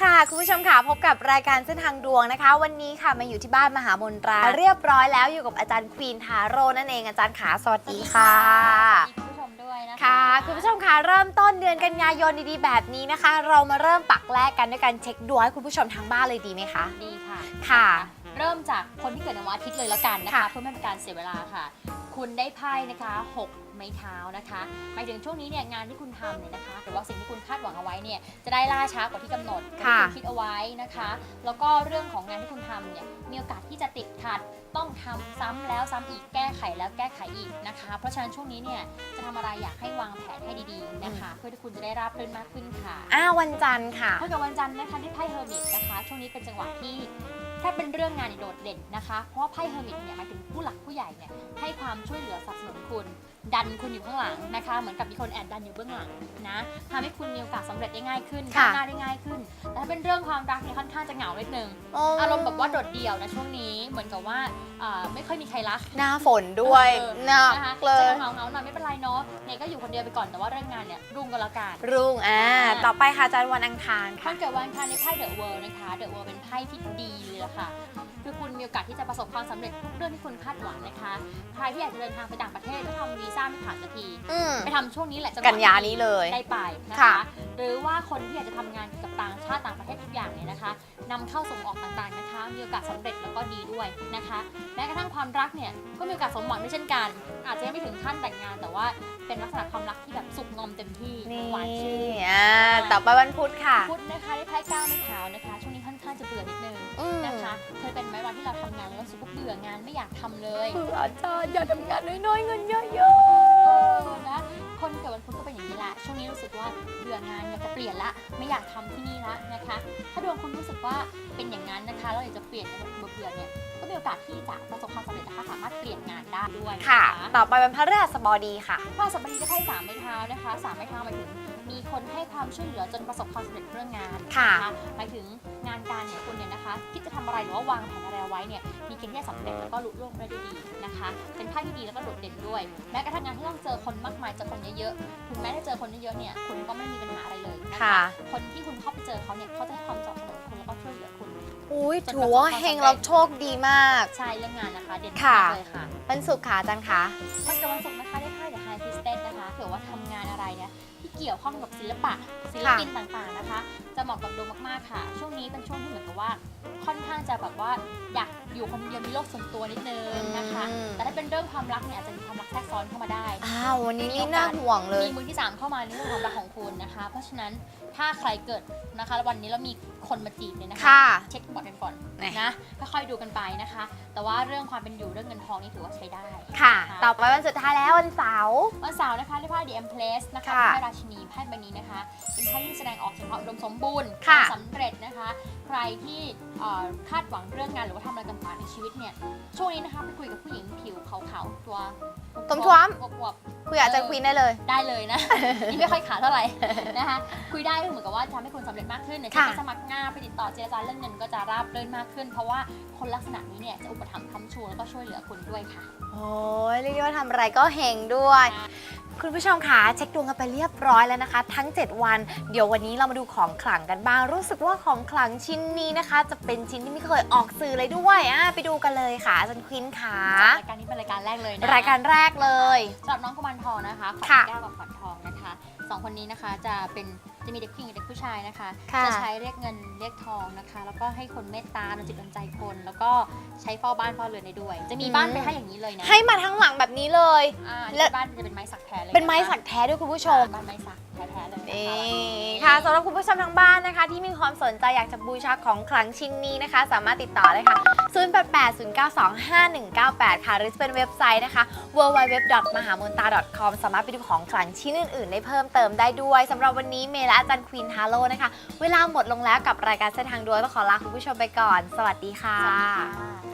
สวัสดีค่ะ คุณผู้ชมค่ะพบกับรายการเส้นทางดวงนะคะ วันนี้ค่ะมาอยู่ที่บ้านมหามนตรา เรียบร้อยแล้วอยู่กับอาจารย์ควีนทาโร่นั่นเองอาจารย์ขาสวัสดีค่ะสวัสดีคุณผู้ชมด้วยนะคะค่ะคุณผู้ชมค่ะเริ่มต้นเดือนกันยายนดีๆแบบนี้นะคะ เรามาเริ่มปักแรกกันด้วยการเช็คดวงให้คุณผู้ชมทางบ้านเลยดีไหมคะดีค่ะค่ะ เริ่มจากคนที่เกิดในวันอาทิตย์เลยแล้วกันนะคะ ค่ะ เพื่อไม่เป็นการเสียเวลาค่ะ คุณได้ไพ่นะคะหก ไม้เท้านะคะหมายถึงช่วงนี้เนี่ยงานที่คุณทำเนี่ยนะคะ หรือว่าสิ่งที่คุณคาดหวังเอาไว้เนี่ยจะได้ล่าช้ากว่าที่กำหนดกว่าที่ค่ะคุณคิดเอาไว้นะคะ แล้วก็เรื่องของงานที่คุณทำเนี่ยมีโอกาสที่จะติดขัดต้องทำซ้ำแล้วซ้ำอีกแก้ไขแล้วแก้ไขอีกนะคะ เพราะฉะนั้นช่วงนี้เนี่ยจะทำอะไรอยากให้วางแผนให้ดีๆนะคะ เพื่อที่คุณจะได้ราบรื่นมากขึ้นค่ะ อ้าววันจันทร์ค่ะถ้าเกิดวันจันทร์นะคะได้ไพ่เฮอร์มิตนะคะ ช่วงนี้เป็นจังหวะที่ถ้าเป็นเรื่องงานเนี่ยโดดเด่นนะคะ เพราะว่าไพ่เฮอร์มิตเนี่ยหมายถึงผู้หลักผู้ใหญ่เนี่ยให้ความช่วยเหลือสนับสนุนคุณ ดันคุณอยู่ข้างหลังนะคะ เหมือนกับมีคนแอบดันอยู่เบื้องหลังนะทำให้คุณมีโอกาสสำเร็จได้ง่ายขึ้นค่ะ ก้าวหน้าได้ง่ายขึ้น แต่ถ้าเป็นเรื่องความรักเนี่ยค่อนข้างจะเหงานิดนึงอารมณ์แบบว่าโดดเดี่ยวนะช่วงนี้เหมือนกับว่าอ่าไม่ค่อยมีใครรัก หน้าฝนด้วยเออ หนักนะคะเลยจะเหงาๆหน่อยไม่เป็นไรเนาะเนี่ยก็อยู่คนเดียวไปก่อนแต่ว่าเรื่องงานเนี่ยรุ่งก็แล้วกัน รุ่งอ่าอ่า ต่อไปค่ะอาจารย์วันอังคารคค่ะนเกิดวันอังคารในไพ่เดอะเวิร์นะคะ เดอะเวิร์เป็นไพ่ที่ดีเลยละค่ะ คือคุณมีโอกาสที่จะประสบความสำเร็จทุกเรื่องที่คุณคาดหวังนะคะ ใครที่อยากจะเดินทางไปต่างประเทศแล้วทำวีซ่าไม่ผ่านสักทีอืม ไปทำช่วงนี้แหละจังหวะกันยานี้เลยได้ไปนะค่ะ คะ หรือว่าคนที่อยากจะทำงานเกี่ยวกับต่างชาติต่างประเทศทุกอย่างเนี่ยนะคะนำเข้าส่งออกต่างๆนะคะ มีโอกาสสำเร็จแล้วก็ดีด้วยนะคะ แม้กระทั่งความรักเนี่ยก็มีโอกาสสมหวังด้วยเช่นกัน อาจจะยังไม่ถึงขั้นแต่งงาน แต่ว่าเป็นลักษณะความรักที่แบบสุขงอมเต็มที่นี่หวานชื่นอ่าต่อไปวันพุธค่ะ พุธนะคะได้ไพ่ก้าวไม่เท้านะคะ ช่วงนี้ค่อนข้างจะเบื่อนิดนึงอืมนะคะเคยเป็นไหมวันที่เราทำงานแล้วรู้สึกว่าเบื่องานไม่อยากทำเลยเบื่ออาจารย์อยากทำงานน้อยๆเงินเยอะ งานอยากจะเปลี่ยนละ ไม่อยากทำที่นี่ละนะคะ ถ้าดวงคุณรู้สึกว่าเป็นอย่างนั้นนะคะเราอยากจะเปลี่ยนเบื่อเบื่อเนี่ย มีโอกาสที่จะประสบความสำเร็จนะคะสามารถเปลี่ยนงานได้ด้วยๆนค่ะ ต่อไปวันพฤหัสบดีค่ะพระสัปดาห์ได้ไพ่สามไม้เท้านะคะสามไม้เท้าหมายถึง มีคนให้ความช่วยเหลือจนประสบความสำเร็จเรื่องงานค่ะ นหมายถึงงานการเนี่ยคุณเนี่ยนะคะคิดจะทำอะไรหรือว่าวางแผนอะไรเอาไว้เนี่ยมีเกณฑ์ที่จะสำเร็จแล้วก็ลุล่วงไปได้ด้วยดีนะคะ เป็นไพ่ที่ดีแล้วก็โดดเด่นด้วย แม้กระทั่งงานที่ต้องเจอคนมากมายเจอคนเยอะๆถึงแม้ได้เจอคนเยอะๆเนี่ยคุณก็ไม่มีปัญหาอะไรเลยนะคะ ค่ะ คนที่คุณเข้าไปเจอเขาเนี่ยเขาจะให้ความสนับสนุนคุณแล้วก็ช่วยเหลือคุณ อุ้ยถือว่าเฮงแล้วโชคดีมาก ใช่เรื่องงานนะคะ เด่นค่ะมากเลยค่ะวันศุกร์ค่ะอาจารย์คะ วันกับวันศุกร์นะคะ เนี่ยที่เกี่ยวข้องกับศิลปะศิลปินต่างๆนะคะ จะเหมาะกับดวงมากๆค่ะ ช่วงนี้เป็นช่วงที่เหมือนกับว่าค่อนข้างจะแบบว่าอยากอยู่คนเดียวมีโลกส่วนตัวนิดนึงนะคะ อืม แต่ถ้าเป็นเรื่องความรักเนี่ยอาจจะมีความรักแทรกซ้อนเข้ามาได้อ้าววันนี้นี่น่าห่วงเลย มีมือที่3เข้ามาในเรื่องความรักของคุณนะคะ เพราะฉะนั้นถ้าใครเกิดนะคะวันนี้แล้วมีคนมาจีบเนี่ยนะคะ ค่ะ เช็คบอร์ดกันก่อนไหนนะค่อยๆดูกันไปนะคะ แต่ว่าเรื่องความเป็นอยู่เรื่องเงินทองนี่ถือว่าใช้ได้ ค่ะน ต่อไปวันสุดท้ายแล้ววันเสาร์ วันเสาร์นะคะได้ไพ่ The Empress นะคะค่ะไพ่ราชินีไพ่ใบนี้นะคะ เป็นไพ่ที่แสดงออกถึงความอุดมสมบูรณ์คค่ะวามสำเร็จนะคะ ใครที่เอ่อคาดหวังเรื่องงานหรือว่าทำอะไรต่างๆในชีวิตเนี่ยช่วงนี้นะคะไปคุยกับผู้หญิงผิวขาวๆตัวต้มท้วมอวบ คุยกับอาจารย์ควีนได้เลยๆได้เลยนะ นี่ไม่ค่อยขาเท่าไหร่นะคะคุยได้ก็เหมือนกับว่าจะทำให้คุณสำเร็จมากขึ้นในค่ะที่สมัครงานไปติดต่อเจรจาเรื่องเงินก็จะราบรื่นมากขึ้น เพราะว่าคนลักษณะนี้เนี่ยจะอุปถัมภ์ค้ำชูแล้วก็ช่วยเหลือคุณด้วยค่ะ โอ้ยเรียกได้ว่าทำอะไรก็เฮงด้วย คุณผู้ชมคะเช็คดวงกันไปเรียบร้อยแล้วนะคะ ทั้ง 7 วัน เดี๋ยววันนี้เรามาดูของขลังกันบ้าง รู้สึกว่าของขลังชิ้นนี้นะคะ จะเป็นชิ้นที่ไม่เคยออกสื่อเลยด้วยอะไปดูกันเลยค่ะอาจารย์ควินค่ะรายการนี้เป็นรายการแรกเลยนะรายการแรกเลย สำหรับน้องกุมารทองนะคะขวัญค่ะ แก้วกับขวัญทองนะคะสองคนนี้นะคะจะเป็น จะมีเด็กผู้หญิงกับเด็กผู้ชายนะคะ ค่ะจะใช้เรียกเงินเรียกทองนะคะ แล้วก็ให้คนเมตตาโดนจิตโดนใจคน แล้วก็ใช้เฝ้าบ้านเฝ้าเรือนได้ด้วย จะมีบ้านไปให้อย่างนี้เลยนะให้มาทั้งหลังแบบนี้เลย อ่าและที่บ้านจะเป็นไม้สักแท้เลยเป็นไม้ะคะสักแท้ด้วยคุณผู้ชมบ้านไม้สักแท้ๆเลยนะคะนี่ คะสำหรับคุณผู้ชมทางบ้านนะคะ ที่มีความสนใจอยากจะบูชาของขลังชิ้นนี้นะคะ สามารถติดต่อเลยค่ะ 0880925198 ค่ะ หรือจะเป็นเว็บไซต์นะคะ www.mahamonta.com สามารถไปดูของขลังชิ้นอื่นๆ ได้เพิ่มเติมได้ด้วยสำหรับวันนี้เมย์และอาจารย์ควีนฮาโลนะคะ เวลาหมดลงแล้วกับรายการเส้นทางดวงต้องขอลาคุณผู้ชมไปก่อน สวัสดีค่ะสวัสดีค่ะ